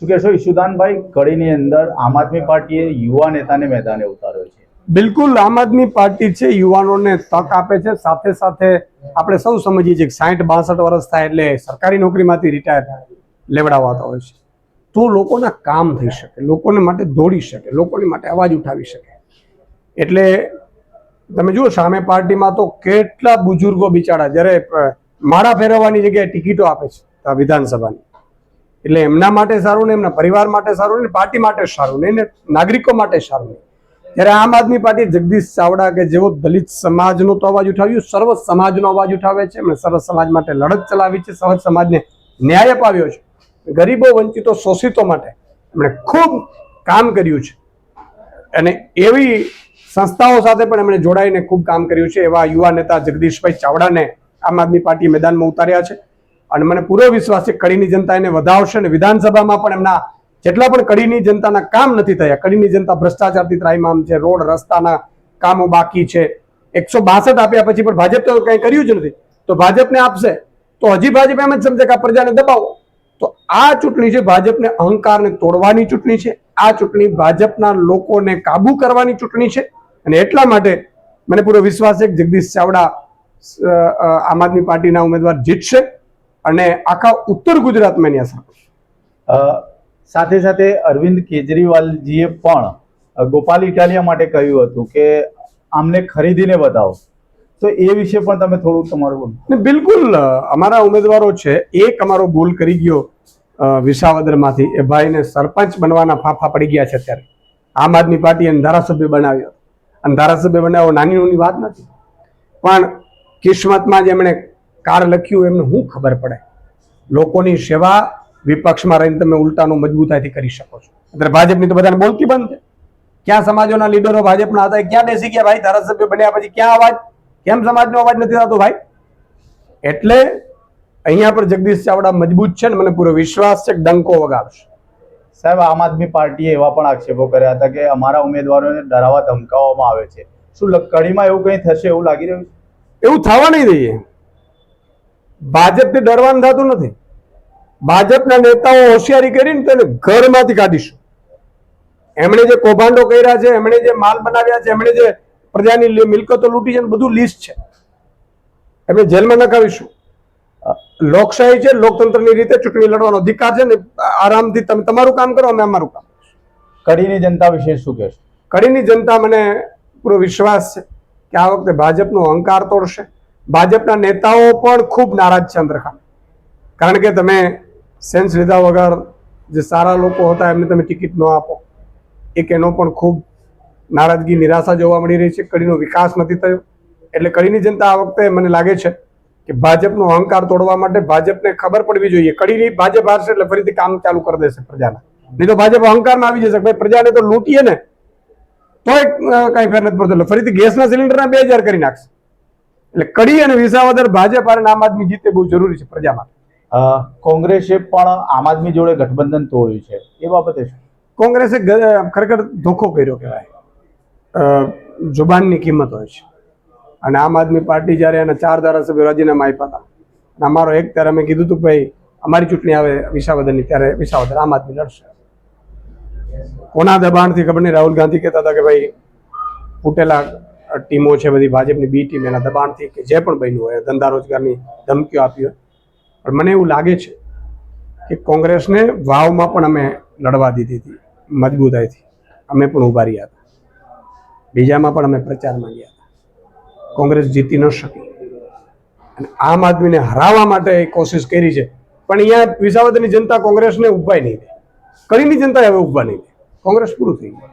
શું કહેશો? ઈશુદાનભાઈ, કડીની અંદર આમ આદમી પાર્ટીએ યુવા નેતાને મેદાને ઉતાર્યો છે. બિલકુલ આમ આદમી પાર્ટી છે, યુવાનોને તક આપે છે. સાથે સાથે આપણે સૌ સમજીએ છીએ કે સાઠ, બાસઠ વર્ષ થાય એટલે સરકારી નોકરીમાંથી રિટાયર લેવડાવાતા હોય છે. તો લોકોના કામ થઈ શકે, લોકોને માટે દોડી શકે, લોકોની માટે અવાજ ઉઠાવી શકે. એટલે તમે જુઓ, સામે પાર્ટીમાં તો કેટલા બુજુર્ગો બિચારા, જ્યારે માળા ફેરવવાની જગ્યાએ ટિકિટો આપે છે વિધાનસભાની. એટલે એમના માટે સારું ને એમના પરિવાર માટે સારું ને પાર્ટી માટે સારું ને એને નાગરિકો માટે સારું નહીં. ત્યારે આમ આદમી પાર્ટી જગદીશ ચાવડા કે જેઓ દલિત સમાજનો તો અવાજ ઉઠાવ્યું, સર્વ સમાજનો અવાજ ઉઠાવે છે એમણે સર્વ સમાજ માટે લડત ચલાવી છે, સર્વ સમાજને ન્યાય અપાવ્યો છે. ગરીબો વંચિતો શોષિતો માટે એમણે ખૂબ કામ કર્યું છે. અને એવી સંસ્થાઓ સાથે પણ એમણે જોડાઈને ખૂબ કામ કર્યું છે એવા યુવા નેતા જગદીશભાઈ ચાવડાને આમ આદમી પાર્ટી મેદાનમાં ઉતાર્યા છે. અને મને પૂરો વિશ્વાસ છે કડીની જનતા એને વધાવશે અને વિધાનસભામાં પણ એમના જેટલા પણ કડીની જનતાના કામ નથી થયા, કડીની જનતા ભ્રષ્ટાચારથી ત્રાહીમામ છે, રોડ, રસ્તાના કામો બાકી છે. એકસો બાસઠ આપ્યા પછી પણ ભાજપ તો કંઈ કર્યું જ નથી. તો ભાજપને આપશે. તો હજી ભાજપ એમ જ સમજે કે આ પ્રજાને દબાવો. તો આ ચૂંટણી છે ભાજપને અહંકારને તોડવાની ચૂંટણી છે. આ ચૂંટણી ભાજપના લોકોને કાબુ કરવાની ચૂંટણી છે. અને એટલા માટે મને પૂરો વિશ્વાસ છે કે જગદીશ ચાવડા આમ આદમી પાર્ટીના ઉમેદવાર જીતશે. અને આખા ઉત્તર ગુજરાતમાં એની અસર. સાથે સાથે અરવિંદ કેજરીવાલજીએ પણ ગોપાલ ઇટાલિયા માટે કહ્યું હતું કે આમને ખરીદીને બતાવો. તો એ વિશે પણ તમે થોડું તમારું બોલો. બિલકુલ અમારા ઉમેદવારો છે એક અમારો ભૂલ કરી ગયો વિસાવદરમાંથી એ ભાઈને સરપંચ બનવાના ફાફા પડી ગયા છે અત્યારે. આમ આદમી પાર્ટી ધારાસભ્ય બનાવ્યો. અને ધારાસભ્ય બનાવ્યો નાની નાની વાત નથી. પણ કિસ્મતમાં જ એમણે કાર લખ્યું એમને શું ખબર પડે? લોકોની સેવા વિપક્ષમાં રહીને તમે ઉલટાનું મજબૂતાઈથી કરી શકો છો. અત્યારે ભાજપની તો બધાને બોલતી બંધ છે. ક્યાં સમાજોના લીડરો ભાજપના હતા ક્યાં બેસી ગયા ભાઈ? ધારાસભ્ય બન્યા પછી ક્યાં અવાજ? કેમ સમાજનો અવાજ નથી થતો ભાઈ? એટલે અહીંયા પર જગદીશ ચાવડા મજબૂત છે ને મને પૂરો વિશ્વાસ છે ડંકો વગાડશે. સાહેબ આમ આદમી પાર્ટીએ એવા પણ આક્ષેપો કર્યા હતા કે અમારા ઉમેદવારોને ડરાવવા ધમકાવવામાં આવે છે. શું કડીમાં એવું કંઈ થશે એવું લાગી રહ્યું છે? એવું થવા નહીં દઈએ. ભાજપથી ડરવાનું થતું નથી. ભાજપના નેતાઓ હોશિયારી કરીને તેને ઘરમાંથી કાઢીશું. એમણે જે કૌભાંડો કર્યા છે એમણે જે માલ બનાવ્યા છે એમણે જે પ્રજાની મિલકતો લૂંટી છે ને બધું લિસ્ટ છે. એમને જેલમાં નખાવીશું. લોકશાહી છે લોકતંત્રની રીતે ચૂંટણી લડવાનો અધિકાર છે ને આરામથી તમે તમારું કામ કરો અમે અમારું કામ. કડીની જનતા વિશે શું કહેશો? કડીની જનતા મને પૂરો વિશ્વાસ છે કે આ વખતે ભાજપનો અહંકાર તોડશે. ભાજપના નેતાઓ પણ ખૂબ નારાજ છે અંદરખાન કારણ કે તમે સેન્સ લીધા વગર જે સારા લોકો હતા એમને તમે ટિકિટ ન આપો. એક એનો પણ ખૂબ નારાજગી નિરાશા જોવા મળી રહી છે. કડીનો વિકાસ નથી થયો. એટલે કડીની જનતા આ વખતે મને લાગે છે કે ભાજપનો અહંકાર તોડવા માટે ભાજપને ખબર પડવી જોઈએ. કડીની ભાજપ હારશે એટલે ફરીથી કામ ચાલુ કરી દેશે પ્રજાના. નહીં તો ભાજપ અહંકારમાં આવી જશે. ભાઈ પ્રજાને તો લૂંટીએ ને. અ, કાંઈ ફેર નથી પડતો. ફરીથી ગેસના સિલિન્ડરના બે હજાર કરી નાખશે. એટલે કડી અને વિસાવદર ભાજપ અને આમ આદમી જીતે બહુ જરૂરી છે પ્રજા માટે કોંગ્રેસે પણ આમ આદમી જોડે ગઠબંધન તોડ્યું છે. એ બાબતે કોંગ્રેસે ખરેખર ધોખો કર્યો કહેવાય. જુબાનની કિંમત હોય છે. અને આમ આદમી પાર્ટી જ્યારે એના ચાર ધારાસભ્યો રાજીનામા આપ્યા હતા અને અમારો એક ત્યારે અમે કીધું હતું ભાઈ અમારી ચૂંટણી આવે વિસાવદરની ત્યારે વિસાવદર આમ આદમી લડશે. કોના દબાણથી ખબર નહીં રાહુલ ગાંધી કહેતા હતા કે ભાઈ ફૂટેલા ટીમો છે બધી ભાજપની, બી ટીમ એના દબાણથી કે જે પણ બન્યું હોય, ધંધા રોજગારની ધમકીઓ આપી હોય. પણ મને એવું લાગે છે કે કોંગ્રેસને વાવમાં પણ અમે લડવા દીધી હતી, મજબૂતાઈથી. અમે પણ ઊભા રહ્યા હતા. બીજામાં પણ અમે પ્રચારમાં ગયા હતા. કોંગ્રેસ જીતી ન શકી. અને આમ આદમીને હરાવવા માટે કોશિશ કરી છે. પણ અહીંયા વિસાવદરની જનતા કોંગ્રેસને ઊભા નહીં દે કડીની જનતા હવે ઊભા નહીં દે કોંગ્રેસ પૂરું થઈ ગયું.